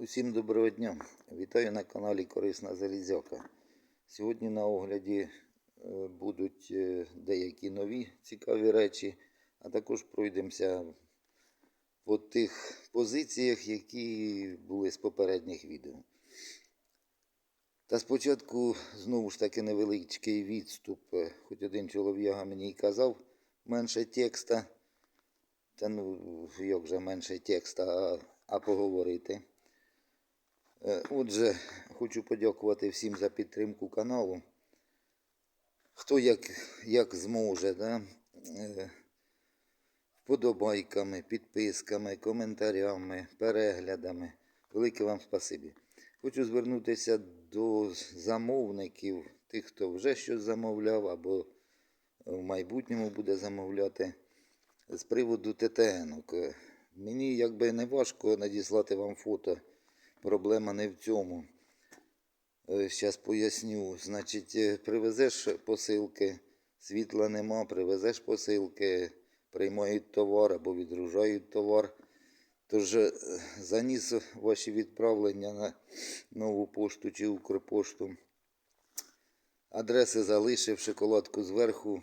Усім доброго дня! Вітаю на каналі Корисна Залізяка. Сьогодні на огляді е, будуть е, деякі нові цікаві речі, а також пройдемося по тих позиціях, які були з попередніх відео. Та спочатку знову ж таки невеличкий відступ. Е, Хоч один чолов'яга мені й казав менше текста. Та ну, як же менше текста, а, а поговорити. Е, Отже, хочу подякувати всім за підтримку каналу. Хто як, як зможе, да? е, вподобайками, підписками, коментарями, переглядами. Велике вам спасибі. Хочу звернутися до замовників, тих, хто вже щось замовляв або в майбутньому буде замовляти з приводу ТТН-ок. Мені якби не важко надіслати вам фото. Проблема не в цьому. Зараз поясню. Значить, е, привезеш посилки, світла нема, привезеш посилки, приймають товар або відгружають товар. Тож е, заніс ваші відправлення на нову пошту чи Укрпошту. Адреси залишив, шоколадку зверху.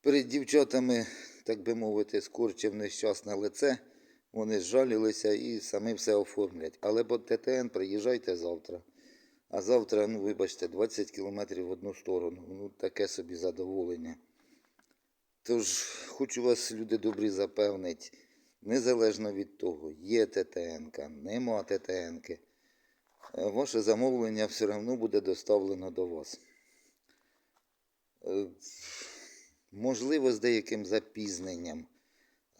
Перед дівчатами, так би мовити, скорчив нещасне лице. Вони зжалілися і самі все оформлять. Але по ТТН приїжджайте завтра. А завтра, ну вибачте, 20 кілометрів в одну сторону. Ну, таке собі задоволення. Тож, хочу вас, люди добрі, запевнити, незалежно від того, є ТТН, нема ТТН, ваше замовлення все одно буде доставлено до вас. Е, Можливо, з деяким запізненням,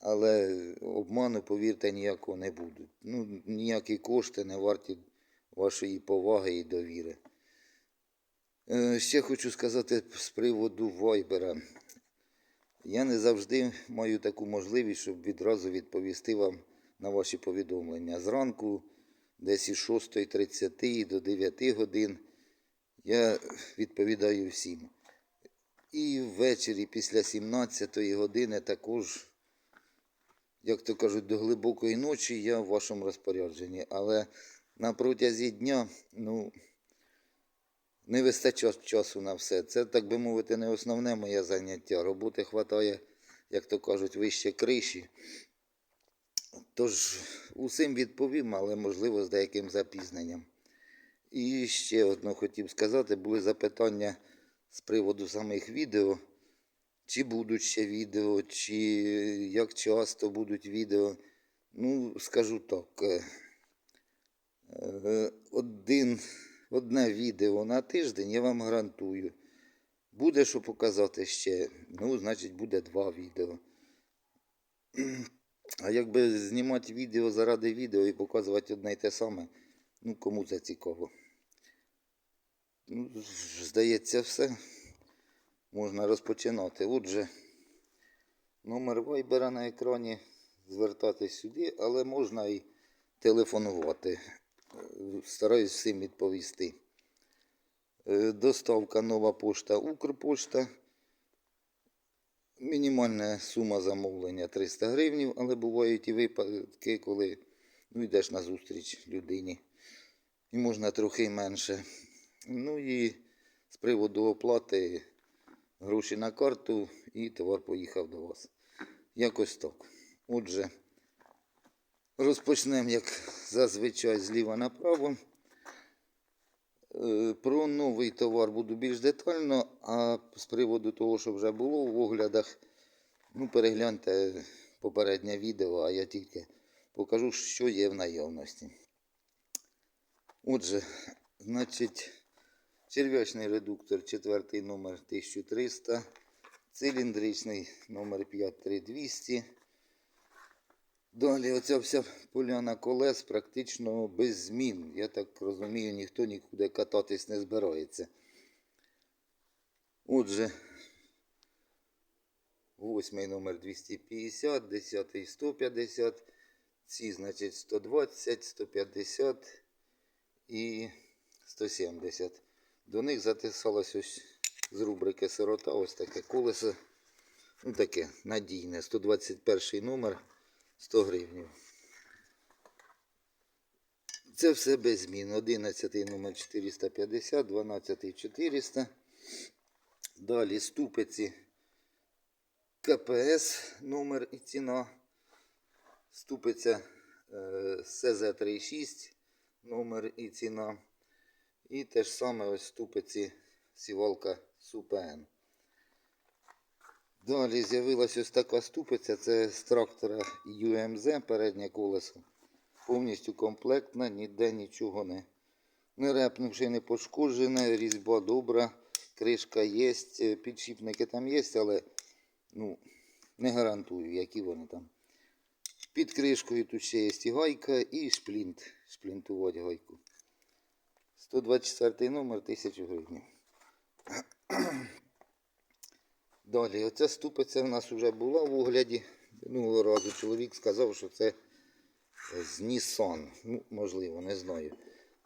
але обману, повірте, ніякого не буде. Ну, ніякі кошти не варті вашої поваги і довіри. Е, Ще хочу сказати з приводу Вайбера. Я не завжди маю таку можливість, щоб відразу відповісти вам на ваші повідомлення. Зранку, десь із 6.30 до 9 годин, я відповідаю всім. І ввечері після 17 години також, як то кажуть, до глибокої ночі я в вашому розпорядженні. Але на протязі дня, ну, не вистачає часу на все. Це, так би мовити, не основне моє заняття. Роботи вистачає, як то кажуть, вище криші. Тож усім відповім, але можливо з деяким запізненням. І ще одно хотів сказати, були запитання з приводу самих відео. Чи будуть ще відео, чи як часто будуть відео. Ну, скажу так. е, е, Один, одне відео на тиждень я вам гарантую. Буде що показати ще. Ну, значить, буде два відео. А якби знімати відео заради відео і показувати одне й те саме, ну кому це цікаво. Ну, здається, все. Можна розпочинати. Отже, номер вайбера на екрані. Звертатись сюди, але можна і телефонувати. Стараюсь всім відповісти. Е, Доставка нова пошта Укрпошта. Мінімальна сума замовлення 300 гривень, але бувають і випадки, коли ну, йдеш на зустріч людині. І можна трохи менше. Ну і з приводу оплати гроші на карту і товар поїхав до вас. Якось так. Отже, розпочнемо, як зазвичай, зліва направо. Е, Про новий товар буду більш детально, а з приводу того, що вже було в оглядах, ну, перегляньте попереднє відео, а я тільки покажу, що є в наявності. Отже, значить, черв'ячний редуктор, четвертий номер 1300, циліндричний номер 53200. Далі оця вся поляна колес практично без змін. Я так розумію, ніхто нікуди кататись не збирається. Отже, восьмий номер 250, десятий 150, ці, значить, 120, 150 і 170. До них затисалось ось з рубрики сирота ось таке колесо. Ну таке надійне. 121 номер 100 гривень. Це все без змін. 11 номер 450, 12 400. Далі ступиці КПС номер і ціна. Ступиця е, СЗ36 номер і ціна. І те ж саме ось ступиці сівалка СУПН. Далі з'явилася ось така ступиця, це з трактора UMZ, переднє колесо. Повністю комплектна, ніде нічого не, не репнувши, не пошкоджене, різьба добра, кришка є, підшипники там є, але ну, не гарантую, які вони там. Під кришкою тут ще є і гайка і шплінт. Шплінтувати гайку. 124 номер 1000 гривень. Далі, оця ступиця в нас вже була в огляді. Минулого разу чоловік сказав, що це з Nissan. Ну, можливо, не знаю.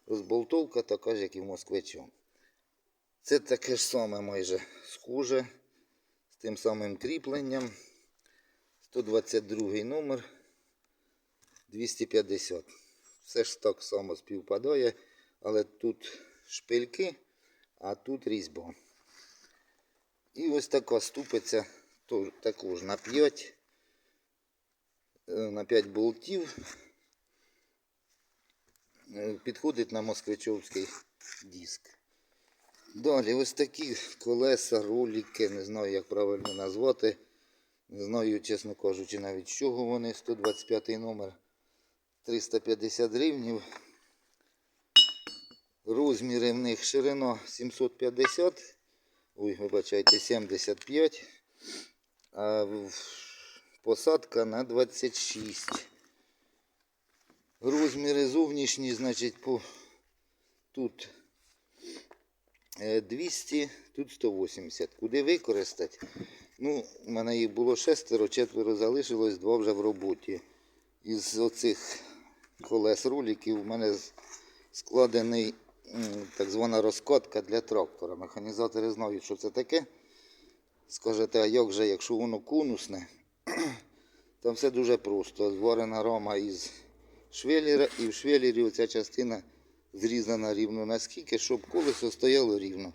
Розболтовка така ж, як і в москвичу. Це таке ж саме майже схоже з тим самим кріпленням. 122 номер 250. Все ж так само співпадає, але тут шпильки, а тут різьба. І ось така ступиця також на 5, е, на 5 болтів. Е, Підходить на москвичовський диск. Далі ось такі колеса, ролики, не знаю, як правильно назвати. Не знаю, чесно кажучи, навіть з чого вони. 125 номер 350 гривнів. Розміри в них ширина 750. Ой, вибачайте, 75. А посадка на 26. Розміри зовнішні, значить, по тут е, 200, тут 180. Куди використати? Ну, у мене їх було шестеро, четверо залишилось, два вже в роботі. Із оцих колес роликів у мене складений так звана розкатка для трактора. Механізатори знають, що це таке. Скажете, а як же, якщо воно конусне? Там все дуже просто. Зварена рама із швеллера, і в швеллері оця частина зрізана рівно наскільки, щоб колесо стояло рівно.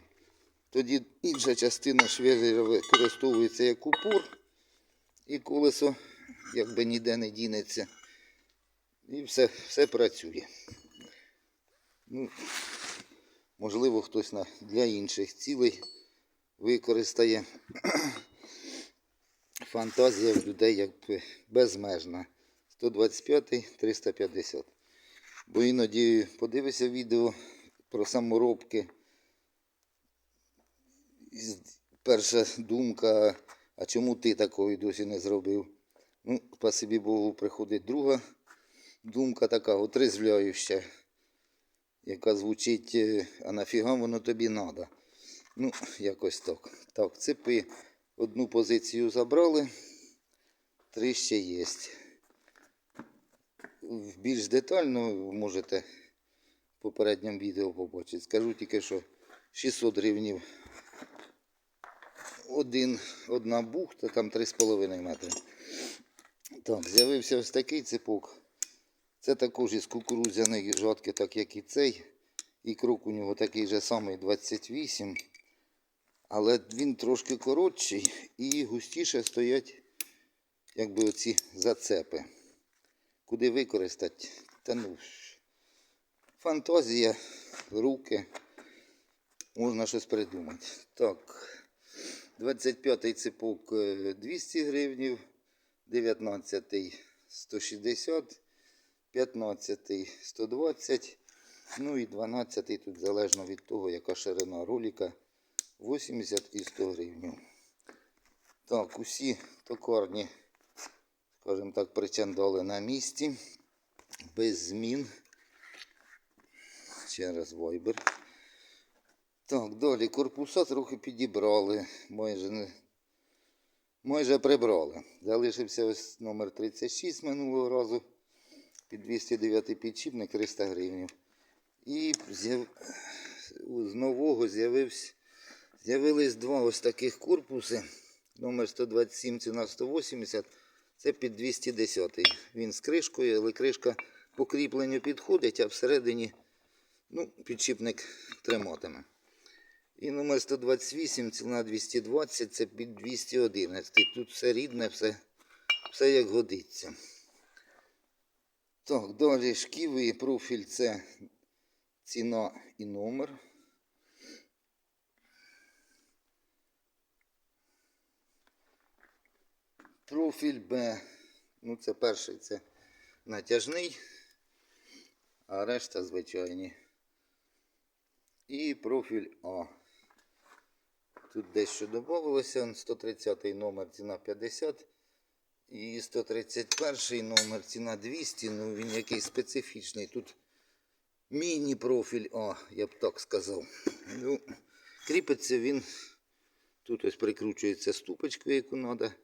Тоді інша частина швеллера використовується як упор, і колесо якби ніде не дінеться. І все, все працює. Ну, можливо, хтось для інших цілей використає. Фантазія в людей якби безмежна. 125 350. Бо іноді подивишся відео про саморобки. Перша думка, а чому ти такої досі не зробив? Ну, спасибі Богу, приходить друга думка така отрезвляюча, яка звучить, е, а нафіга воно тобі треба. Ну, якось так. Так, цепи одну позицію забрали, три ще є. Більш детально можете в попередньому відео побачити. Скажу тільки, що 600 гривнів один, одна бухта, там 3,5 метри. Так, з'явився ось такий цепок. Це також із кукурудзяної жатки, так як і цей. І крок у нього такий же самий 28. Але він трошки коротший і густіше стоять якби оці зацепи. Куди використати? Та ну, ж, фантазія, руки. Можна щось придумати. Так. 25-й цепок е, 200 гривнів, 19-й 160, 15-й 120, ну і 12-й тут залежно від того, яка ширина ролика, 80 і 100 гривень. Так, усі токарні, скажімо так, причандали на місці, без змін. Ще раз вайбер. Так, далі корпуса трохи підібрали, майже не. Майже прибрали. Залишився ось номер 36 минулого разу. Під 209 підшипник 300 гривень. І з нового. З'явились два ось таких корпуси. Номер 127, ціна 180. Це під 210. Він з кришкою, але кришка по кріпленню підходить, а всередині ну, підшипник триматиме. І номер 128, ціна 220, це під 211. Тут все рідне, все, все як годиться. Так, далі шківий профіль це ціна і номер. Профіль Б. Ну, це перший, це натяжний, а решта звичайні. І профіль А. Тут дещо додавалося. 130 номер ціна 50. І 131 номер ціна 200. Ну він якийсь специфічний. Тут міні-профіль А, я б так сказав. Ну, кріпиться він. Тут ось прикручується ступочкою, яку треба.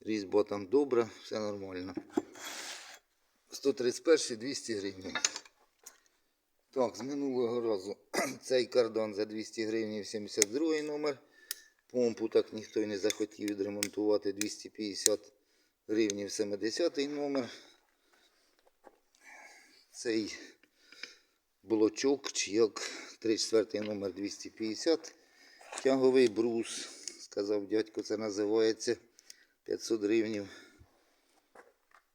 Різьба там добра, все нормально. 131 200 гривень. Так, з минулого разу цей кардан за 200 гривень 72 номер. Помпу так ніхто й не захотів відремонтувати 250 гривень 70 номер. Цей блочок, чи як 34 номер 250. Тяговий брус, сказав дядько, це називається 500 гривень.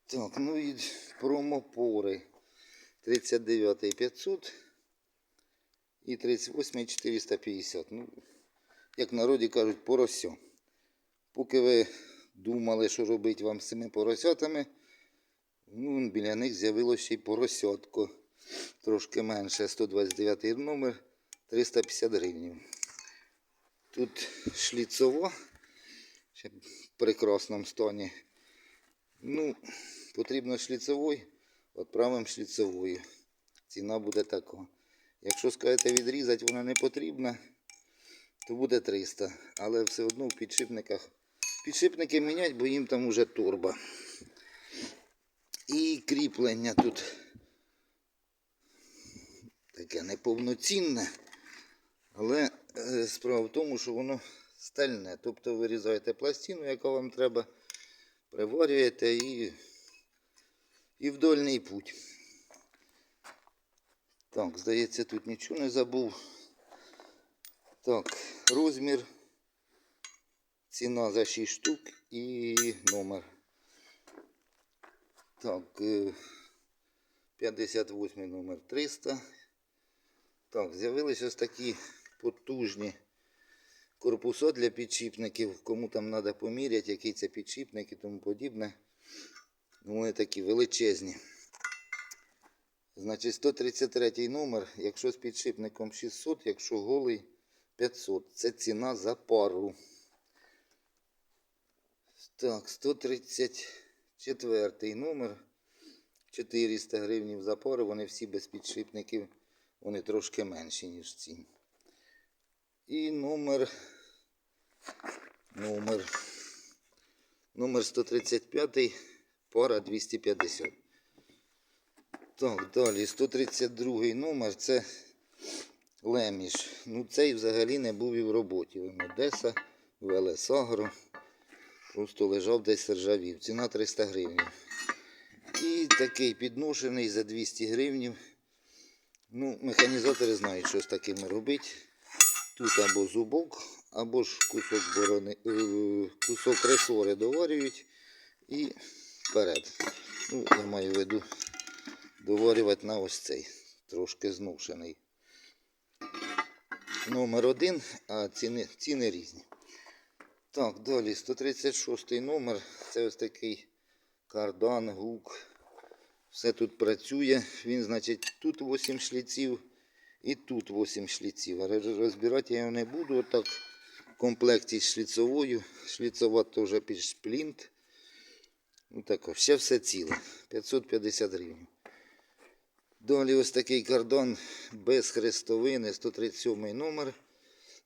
Так, ну і промопори. 39 500 і 38 450. Ну, як народі кажуть, порося. Поки ви думали, що робити вам з цими поросятами, ну, біля них з'явилося ще й поросятко. Трошки менше 129 номер 350 гривень. Тут шліцова, ще в прекрасному стані. Ну, потрібно шліцовий, відправимо шліцовою. Ціна буде така. Якщо скажете відрізати, вона не потрібна, то буде 300. Але все одно в підшипниках. Підшипники міняти, бо їм там уже турба. І кріплення тут таке неповноцінне. Але е, справа в тому, що воно стальне. Тобто вирізаєте пластину, яка вам треба, приварюєте і, і в дольний путь. Так, здається, тут нічого не забув. Так, розмір, ціна за 6 штук і номер. Так, е, 58 номер 300. Так, з'явилися ось такі потужні корпуса для підшипників. Кому там треба поміряти, який це підшипник і тому подібне. Вони такі величезні. Значить, 133 номер, якщо з підшипником 600, якщо голий 500. Це ціна за пару. Так, 134 номер. 400 гривень за пару. Вони всі без підшипників. Вони трошки менші, ніж ці. І номер. Номер. Номер 135, пара 250. Так, далі 132 номер це Леміш. Ну цей взагалі не був і в роботі. Він Одеса, Велесагро. Просто лежав десь ржавів. Ціна 300 гривень. І такий підношений за 200 гривень. Ну, механізатори знають, що з такими робити. Тут або зубок, або ж кусок борони, е, кусок ресори доварюють і вперед. Ну, я маю в виду доварювати на ось цей, трошки зношений. Номер один, а ціни, ціни різні. Так, далі 136 номер. Це ось такий кардан, гук. Все тут працює. Він, значить, тут 8 шліців і тут 8 шліців. Розбирати я його не буду. Отак в комплекті з шліцовою. Шліцова теж під шплінт. Ну так, ще все ціле. 550 гривень. Далі ось такий кардан без хрестовини, 137 номер,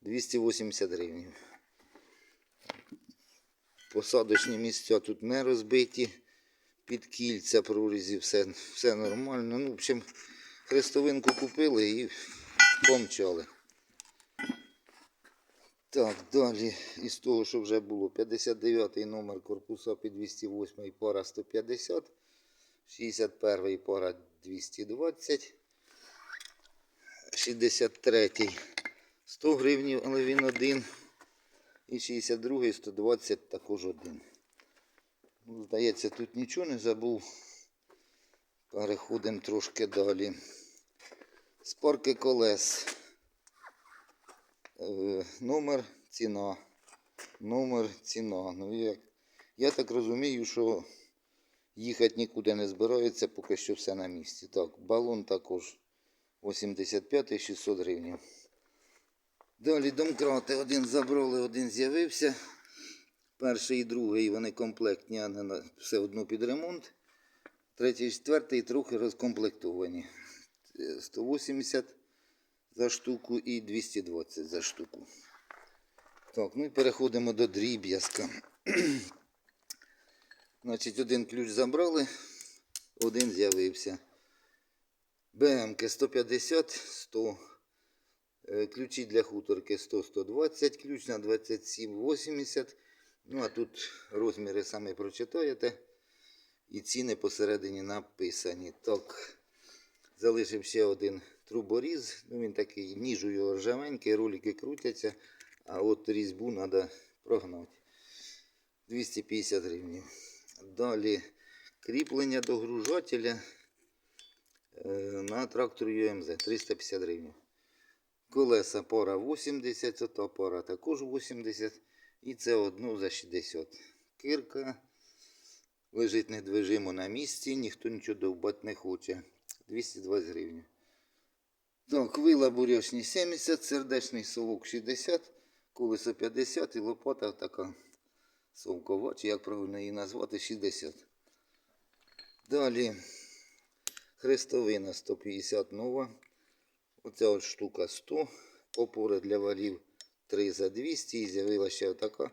280 гривень. Посадочні місця тут не розбиті, під кільця прорізі, все, все нормально. Ну, в общем, хрестовинку купили і помчали. Так, далі із того, що вже було, 59-й номер корпуса під 208 пара 150, 61 пара 220. 63 100 гривнів, але він один. І 62 120 також один. Ну, здається, тут нічого не забув. Переходимо трошки далі. Спарки колес. Е, номер ціна. Номер ціна. Ну, як, я так розумію, що їхати нікуди не збираються, поки що все на місці. Так, балон також 85 600 гривень. Далі домкрати один забрали, один з'явився. Перший і другий вони комплектні, а не все одно під ремонт. Третій, четвертий трохи розкомплектовані. Е, 180 за штуку і 220 за штуку. Так, ну і переходимо до дріб'язка. Значить, один ключ забрали, один з'явився. БМК 150, 100. Е, Ключі для хуторки 100-120, ключ на 27-80. Ну, а тут розміри самі прочитаєте. І ціни посередині написані. Так, залишив ще один труборіз. Ну, він такий, ніж його ржавенький, ролики крутяться, а от різьбу треба прогнати. 250 гривень. Далі кріплення до гружателя е, на трактор ЮМЗ 350 гривень. Колеса пора 80, ота пора також 80. І це одну за 60. Кирка лежить недвижимо на місці, ніхто нічого довбати не хоче. 220 гривень. Так, вила бурячні 70, сердечний совок 60, колесо 50 і лопата така совкова, чи як правильно її назвати, 60. Далі хрестовина 150 нова. Оця от штука 100. Опори для валів 3 за 200 і з'явилася така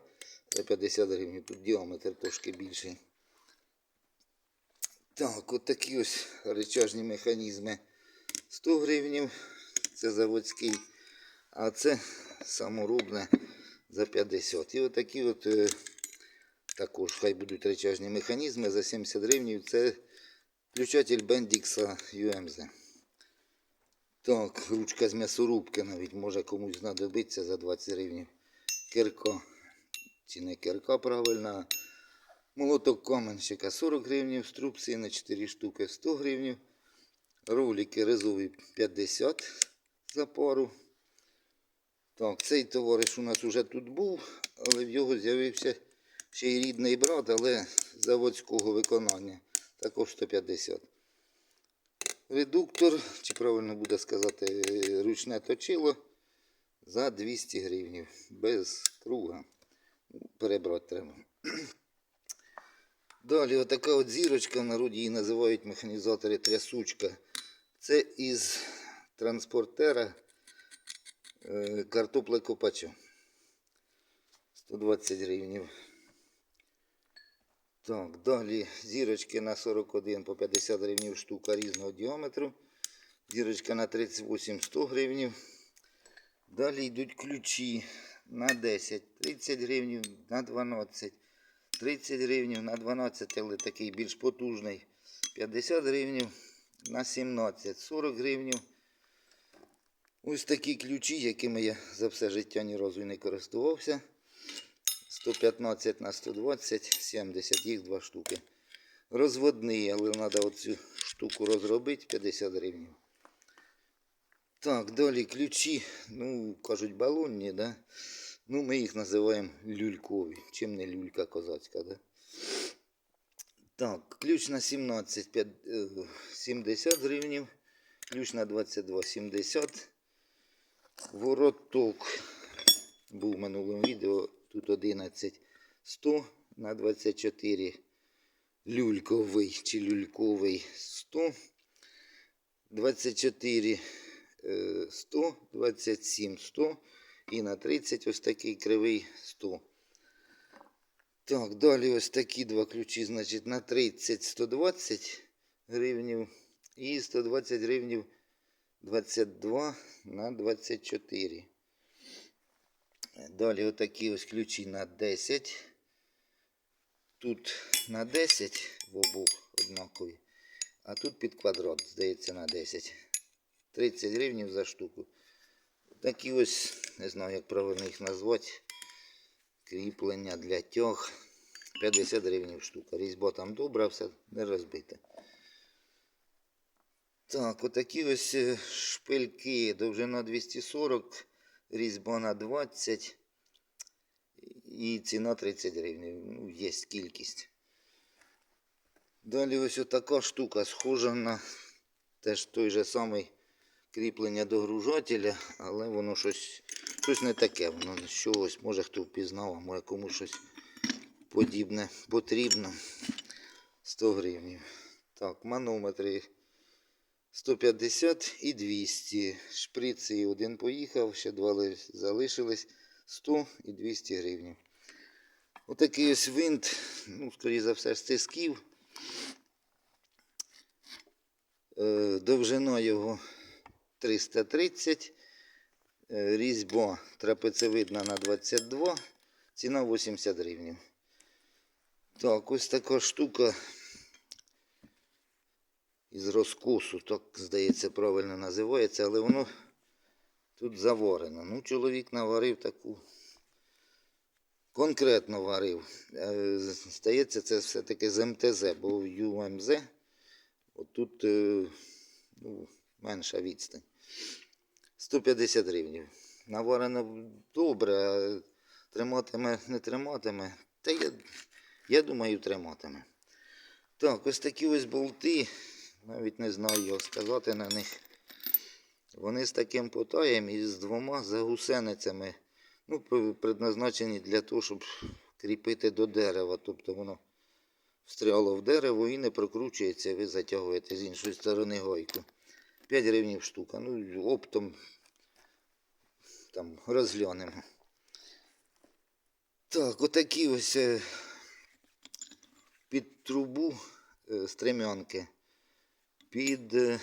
за 50 гривень. Тут діаметр трошки більший. Так, от такі ось речажні механізми 100 гривень. Це заводський. А це саморобне за 50. І отакі от е, також хай будуть речажні механізми за 70 гривень. Це включатель Bendix UMZ. Так, ручка з м'ясорубки навіть може комусь знадобиться за 20 гривень. Кирка. Чи не кирка правильна. Молоток каменщика 40 гривень, струбці на 4 штуки 100 гривень. Ролики ризові 50 за пару. Так, цей товариш у нас уже тут був, але в його з'явився ще й рідний брат, але заводського виконання. Також 150. Редуктор, чи правильно буде сказати, ручне точило за 200 гривень. Без круга. Перебрати треба. Далі отака от зірочка, в народі її називають механізатори трясучка. Це із транспортера е, картоплекопача. 120 гривень. Так, далі зірочки на 41 по 50 гривень штука різного діаметру. Зірочка на 38 100 гривень. Далі йдуть ключі на 10, 30 гривень, на 12, 30 гривень, на 12, але такий більш потужний. 50 гривень, на 17, 40 гривень. Ось такі ключі, якими я за все життя ні разу не користувався. 115 на 120, 70, їх два штуки. Розводний, але треба оцю штуку розробити 50 гривень. Так, далі ключі, ну, кажуть, балонні, да? Ну, ми їх називаємо люлькові. Чим не люлька козацька, да? Так, ключ на 17, п'ят- е, 70 гривень. Ключ на 22, 70. Вороток був в минулому відео. Тут 11 100 на 24 люльковий чи люльковий 100. 24 е, 100, 27 100 і на 30 ось такий кривий 100. Так, далі ось такі два ключі, значить, на 30 120 гривнів і 120 гривнів 22 на 24. Далі отакі ось ключі на 10. Тут на 10 в обох однакові. А тут під квадрат, здається, на 10. 30 гривень за штуку. Такі ось, не знаю, як правильно їх назвати. Кріплення для тяг. 50 гривень штука. Різьба там добра, все не розбите. Так, отакі ось е, шпильки. Довжина 240, різьба на 20 і ціна 30 гривень. Ну, є кількість. Далі ось така штука схожа на теж той же самий кріплення до гружателя, але воно щось, щось не таке. Воно чогось, може хто впізнав, а може комусь щось подібне потрібно. 100 гривень. Так, манометри 150 і 200. Шприці один поїхав, ще два залишились 100 і 200 гривень. Отакий ось винт, ну, скоріше за все, з тисків. Е, Довжина його 330, е, різьба трапецевидна на 22, ціна 80 гривень. Так, ось така штука із розкосу, так, здається, правильно називається, але воно тут заварено. Ну, чоловік наварив таку. Конкретно варив. Е, Здається, це все-таки з МТЗ, бо в ЮМЗ отут е, ну, менша відстань. 150 гривень. Наварено добре, а триматиме, не триматиме. Та я, я думаю, триматиме. Так, ось такі ось болти. Навіть не знаю, як сказати на них. Вони з таким потаєм і з двома загусеницями. Ну, предназначені для того, щоб кріпити до дерева. Тобто воно встряло в дерево і не прокручується, ви затягуєте з іншої сторони гойку. 5 гривень штука. Ну, оптом там розглянемо. Так, отакі ось е, під трубу е, стремянки. Під е,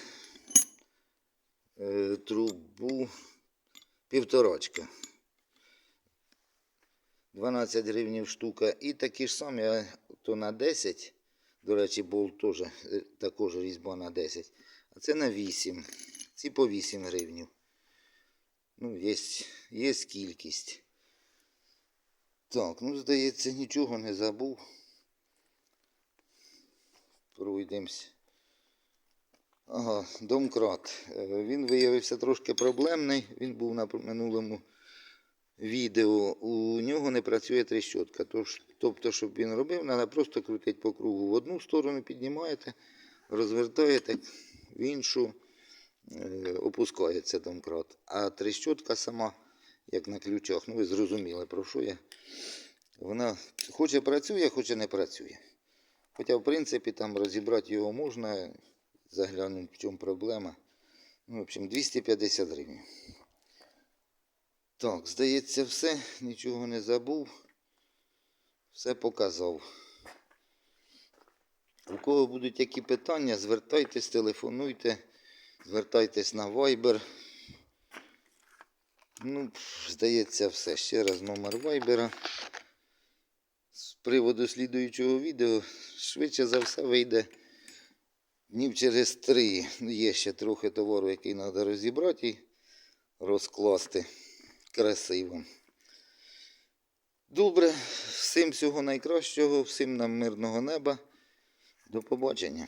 е, трубу півторачка. 12 гривень штука. І такі ж самі, то на 10. До речі, болт теж е, також різьба на 10. А це на 8. Ці по 8 гривень. Ну, є, є кількість. Так, ну, здається, нічого не забув. Пройдемось. Ага, домкрат. Е, Він виявився трошки проблемний. Він був на минулому відео. У нього не працює тріщотка. Тож, тобто, щоб він робив, треба просто крутити по кругу. В одну сторону піднімаєте, розвертаєте, в іншу е, опускається домкрат. А тріщотка сама, як на ключах, ну ви зрозуміли, про що я. Вона хоче працює, хоче не працює. Хоча, в принципі, там розібрати його можна, заглянути, в чому проблема. Ну, в общем, 250 гривень. Так, здається, все, нічого не забув. Все показав. У кого будуть які питання, звертайтесь, телефонуйте, звертайтесь на Viber. Ну, здається, все. Ще раз номер Viber. З приводу слідуючого відео, швидше за все вийде днів через три. Є ще трохи товару, який треба розібрати і розкласти красиво. Добре, всім всього найкращого, всім нам мирного неба. До побачення.